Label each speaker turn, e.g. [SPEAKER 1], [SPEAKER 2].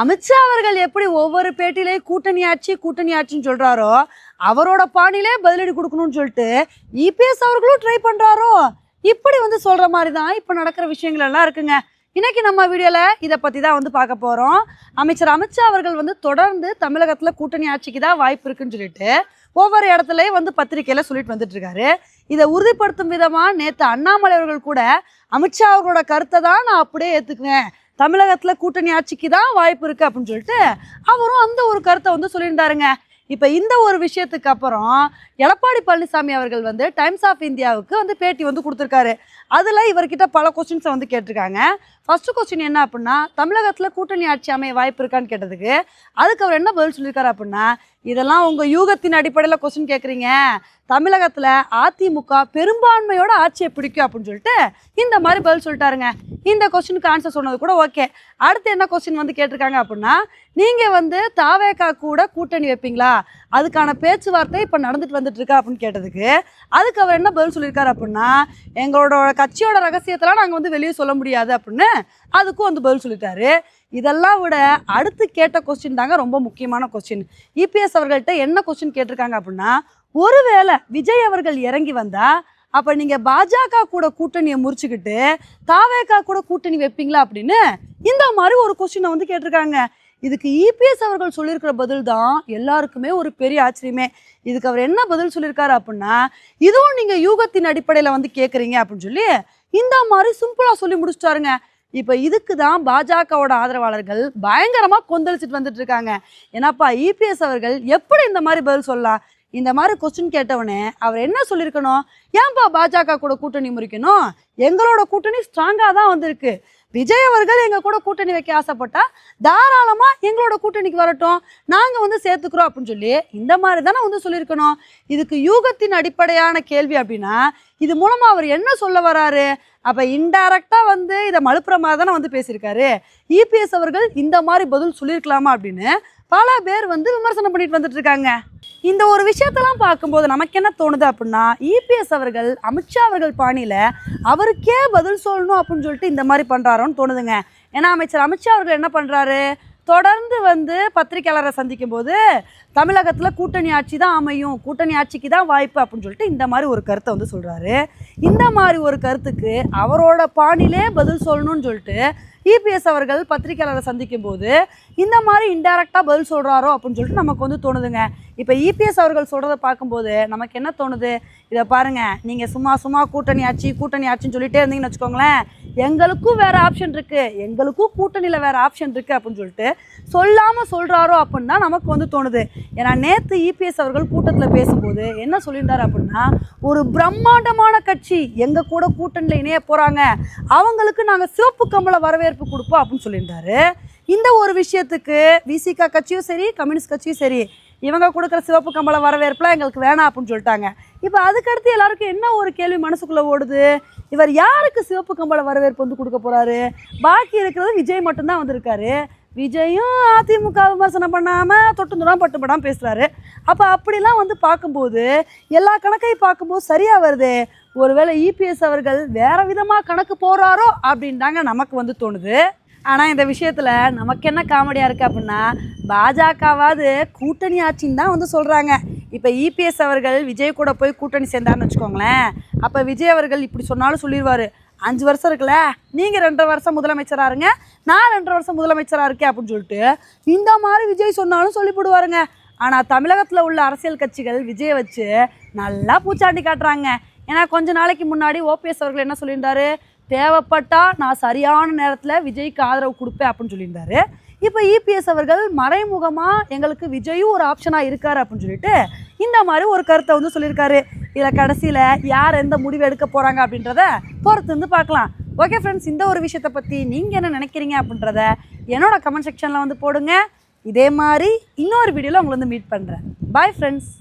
[SPEAKER 1] அமித்ஷா அவர்கள் எப்படி ஒவ்வொரு பேட்டிலையும் கூட்டணி ஆட்சி கூட்டணி ஆட்சின்னு சொல்றாரோ அவரோட பாணியிலே பதிலடி கொடுக்கணும்னு சொல்லிட்டு இபிஎஸ் அவர்களும் ட்ரை பண்றாரோ? இப்படி வந்து சொல்ற மாதிரி தான் இப்போ நடக்கிற விஷயங்கள் எல்லாம் இருக்குங்க. இன்னைக்கு நம்ம வீடியோவில் இதை பற்றி தான் வந்து பார்க்க போகிறோம் அமைச்சர் அமித்ஷா அவர்கள் வந்து தொடர்ந்து தமிழகத்தில் கூட்டணி ஆட்சிக்கு தான் வாய்ப்பு இருக்குன்னு சொல்லிட்டு ஒவ்வொரு இடத்துலையும் வந்து பத்திரிக்கையில் சொல்லிட்டு வந்துட்டு இருக்காரு. இதை உறுதிப்படுத்தும் விதமாக நேற்று அண்ணாமலை அவர்கள் கூட அமித்ஷா அவர்களோட கருத்தை தான் நான் அப்படியே ஏற்றுக்குவேன் தமிழகத்தில் கூட்டணி ஆட்சிக்கு தான் வாய்ப்பு இருக்குது அப்படின்னு சொல்லிட்டு அவரும் அந்த ஒரு கருத்தை வந்து சொல்லியிருந்தாருங்க. இப்போ இந்த ஒரு விஷயத்துக்கு அப்புறம் எடப்பாடி பழனிசாமி அவர்கள் வந்து டைம்ஸ் ஆஃப் இந்தியாவுக்கு வந்து பேட்டி வந்து கொடுத்துருக்காரு. அதில் இவர்கிட்ட பல கொஸ்டின்ஸை வந்து கேட்டிருக்காங்க. ஃபர்ஸ்ட் கொஸ்டின் என்ன அப்படின்னா தமிழகத்தில் கூட்டணி ஆட்சி அமைய வாய்ப்பு இருக்கான்னு கேட்டதுக்கு அதுக்கு அவர் என்ன பதில் சொல்லியிருக்காரு அப்படின்னா இதெல்லாம் உங்கள் யூகத்தின் அடிப்படையில் கொஸ்டின் கேட்குறீங்க தமிழகத்தில் அதிமுக பெரும்பான்மையோட ஆட்சியை பிடிக்கும் அப்படின்னு சொல்லிட்டு இந்த மாதிரி பதில் சொல்லிட்டாருங்க. இந்த கொஸ்டினுக்கு ஆன்சர் சொன்னது கூட ஓகே அடுத்து என்ன கொஸ்டின் வந்து கேட்டிருக்காங்க அப்படின்னா நீங்கள் வந்து தாவேக்கா கூட கூட்டணி வைப்பீங்களா? அதுக்கான பேச்சுவார்த்தை இப்போ நடந்துட்டு வந்துட்டு இருக்கா அப்படின்னு கேட்டதுக்கு அதுக்கு அவர் என்ன பதில் சொல்லியிருக்காரு அப்படின்னா எங்களோட கட்சியோட ரகசியத்தெல்லாம் நாங்கள் வந்து வெளியே சொல்ல முடியாது அப்படின்னு அதுக்கும் வந்து பதில் சொல்லிட்டாரு. இதெல்லாம் விட அடுத்து கேட்ட கொஸ்டின் தாங்க ரொம்ப முக்கியமான கொஸ்டின் இபிஎஸ் அவர்கள்ட்ட என்ன கொஸ்டின் கேட்டிருக்காங்க அப்படின்னா ஒருவேளை விஜய் அவர்கள் இறங்கி வந்தா அப்போ நீங்கள் பாஜக கூட கூட்டணியை முறிச்சுக்கிட்டு தாவேக்கா கூட கூட்டணி வைப்பீங்களா அப்படின்னு இந்த மாதிரி ஒரு கொஸ்டினை வந்து கேட்டிருக்காங்க. இதுக்கு இபிஎஸ் அவர்கள் சொல்லியிருக்கிற பதில் தான் எல்லாருக்குமே ஒரு பெரிய ஆச்சரியமே. இதுக்கு அவர் என்ன பதில் சொல்லியிருக்காரு அப்படின்னா இதுவும் நீங்கள் யூகத்தின் அடிப்படையில் வந்து கேட்குறீங்க அப்படின்னு சொல்லி இந்த மாதிரி சிம்பிளாக சொல்லி முடிச்சிட்டாருங்க. இப்போ இதுக்கு தான் பாஜகவோட ஆதரவாளர்கள் பயங்கரமாக கொந்தளிச்சிட்டு வந்துட்டு இருக்காங்க. ஏன்னாப்பா இபிஎஸ் அவர்கள் எப்படி இந்த மாதிரி பதில் சொல்லலாம்? இந்த மாதிரி கொஸ்டின் கேட்டவனே அவர் என்ன சொல்லியிருக்கணும் ஏன்பா பாஜக கூட கூட்டணி முறிக்கணும்? எங்களோட கூட்டணி ஸ்ட்ராங்காக தான் வந்திருக்கு. விஜய் அவர்கள் எங்கள் கூட கூட்டணி வைக்க ஆசைப்பட்டா தாராளமாக எங்களோட கூட்டணிக்கு வரட்டும். நாங்கள் வந்து சேர்த்துக்கிறோம் அப்படின்னு சொல்லி இந்த மாதிரி தானே வந்து சொல்லியிருக்கணும் இதுக்கு யூகத்தின் அடிப்படையான கேள்வி அப்படின்னா இது மூலமாக அவர் என்ன சொல்ல வராரு? அப்போ இன்டைரக்டாக வந்து இதை மழுப்புற மாதிரி தானே வந்து பேசியிருக்காரு. இபிஎஸ் அவர்கள் இந்த மாதிரி பதில் சொல்லியிருக்கலாமா அப்படின்னு பல பேர் வந்து விமர்சனம் பண்ணிட்டு வந்துட்டு இருக்காங்க. இந்த ஒரு விஷயத்தெல்லாம் பார்க்கும்போது நமக்கு என்ன தோணுது அப்படின்னா இபிஎஸ் அவர்கள் அமித்ஷா அவர்கள் பாணியில் அவருக்கே பதில் சொல்லணும் அப்படின்னு சொல்லிட்டு இந்த மாதிரி பண்ணுறாரோன்னு தோணுதுங்க. ஏன்னா அமைச்சர் அமித்ஷா அவர்கள் என்ன பண்ணுறாரு தொடர்ந்து வந்து பத்திரிக்கையாளரை சந்திக்கும் போது தமிழகத்தில் கூட்டணி ஆட்சி தான் அமையும் கூட்டணி ஆட்சிக்கு தான் வாய்ப்பு அப்படின்னு சொல்லிட்டு இந்த மாதிரி ஒரு கருத்தை வந்து சொல்கிறாரு இந்த மாதிரி ஒரு கருத்துக்கு அவரோட பாணியிலே பதில் சொல்லணும்னு சொல்லிட்டு இபிஎஸ் அவர்கள் பத்திரிகையாளரை சந்திக்கும் போது இந்த மாதிரி இன்டெரக்டாக பதில் சொல்கிறாரோ அப்படின்னு சொல்லிட்டு நமக்கு வந்து தோணுதுங்க. இப்போ இபிஎஸ் அவர்கள் சொல்கிறத பார்க்கும்போது நமக்கு என்ன தோணுது? இதை பாருங்கள் நீங்கள் சும்மா சும்மா கூட்டணி ஆச்சு கூட்டணி ஆச்சுன்னு சொல்லிட்டே இருந்தீங்கன்னு வச்சுக்கோங்களேன் எங்களுக்கும் வேறு ஆப்ஷன் இருக்குது எங்களுக்கும் கூட்டணியில் வேறு ஆப்ஷன் இருக்குது அப்படின்னு சொல்லிட்டு சொல்லாமல் சொல்கிறாரோ அப்படின்னு தான் நமக்கு வந்து தோணுது. ஏன்னா நேற்று இபிஎஸ் அவர்கள் கூட்டத்தில் பேசும்போது என்ன சொல்லியிருந்தார் அப்படின்னா ஒரு பிரம்மாண்டமான கட்சி எங்கள் கூட கூட்டணியில் இணைய போகிறாங்க அவங்களுக்கு நாங்கள் சிவப்பு கம்பள வரவேற்பு கொடுப்போம் அப்படின்னு சொல்லியிருந்தாரு. இந்த ஒரு விஷயத்துக்கு விசிகா கட்சியும் சரி கம்யூனிஸ்ட் கட்சியும் சரி இவங்க கொடுக்குற சிவப்பு கம்பள வரவேற்புலாம் எங்களுக்கு வேணாம் அப்படின்னு சொல்லிட்டாங்க. இப்போ அதுக்கடுத்து எல்லாருக்கும் என்ன ஒரு கேள்வி மனசுக்குள்ளே ஓடுது? இவர் யாருக்கு சிவப்பு கம்பள வரவேற்பு வந்து கொடுக்க போகிறாரு பாக்கி இருக்கிறது விஜய் மட்டும்தான் வந்திருக்காரு. விஜயும் அதிமுக விமர்சனம் பண்ணாமல் தொட்டு தூரம் பட்டு பேசுகிறாரு அப்போ அப்படிலாம் வந்து பார்க்கும்போது எல்லா கணக்கையும் பார்க்கும்போது சரியாக வருது? ஒருவேளை இபிஎஸ் அவர்கள் வேறு விதமாக கணக்கு போகிறாரோ அப்படின்டாங்க நமக்கு வந்து தோணுது. ஆனால் இந்த விஷயத்தில் நமக்கு என்ன காமெடியாக இருக்குது அப்படின்னா பாஜகவாவது கூட்டணி ஆட்சின்னு தான் வந்து சொல்கிறாங்க இப்போ இபிஎஸ் அவர்கள் விஜய் கூட போய் கூட்டணி சேர்ந்தாருன்னு வச்சுக்கோங்களேன். அப்போ விஜய் அவர்கள் இப்படி சொன்னாலும் சொல்லிடுவார். அஞ்சு வருஷம் இருக்குல்ல? நீங்கள் ரெண்டரை வருஷம் முதலமைச்சராக இருங்க. நான் ரெண்டரை வருஷம் முதலமைச்சராக இருக்கேன் அப்படின்னு சொல்லிட்டு இந்த மாதிரி விஜய் சொன்னாலும் சொல்லிவிடுவாருங்க ஆனால் தமிழகத்தில் உள்ள அரசியல் கட்சிகள் விஜயை வச்சு நல்லா பூச்சாண்டி காட்டுறாங்க. ஏன்னா கொஞ்ச நாளைக்கு முன்னாடி ஓபிஎஸ் அவர்கள் என்ன சொல்லியிருந்தாரு? தேவைப்பட்டால் நான் சரியான நேரத்தில் விஜய்க்கு ஆதரவு கொடுப்பேன் அப்படின்னு சொல்லியிருந்தாரு. இப்போ இபிஎஸ் அவர்கள் மறைமுகமாக எங்களுக்கு விஜயும் ஒரு ஆப்ஷனாக இருக்கார் அப்படின்னு சொல்லிட்டு இந்த மாதிரி ஒரு கருத்தை வந்து சொல்லியிருக்காரு. இதில் கடைசியில் யார் எந்த முடிவு எடுக்க போகிறாங்க அப்படின்றத பொறுத்து வந்து பார்க்கலாம். ஓகே ஃப்ரெண்ட்ஸ் இந்த ஒரு விஷயத்தை பற்றி நீங்கள் என்ன நினைக்கிறீங்க அப்படின்றத என்னோட கமெண்ட் செக்ஷனில் வந்து போடுங்க. இதே மாதிரி இன்னொரு வீடியோவில் உங்களை வந்து மீட் பண்ணுறேன் பாய் ஃப்ரெண்ட்ஸ்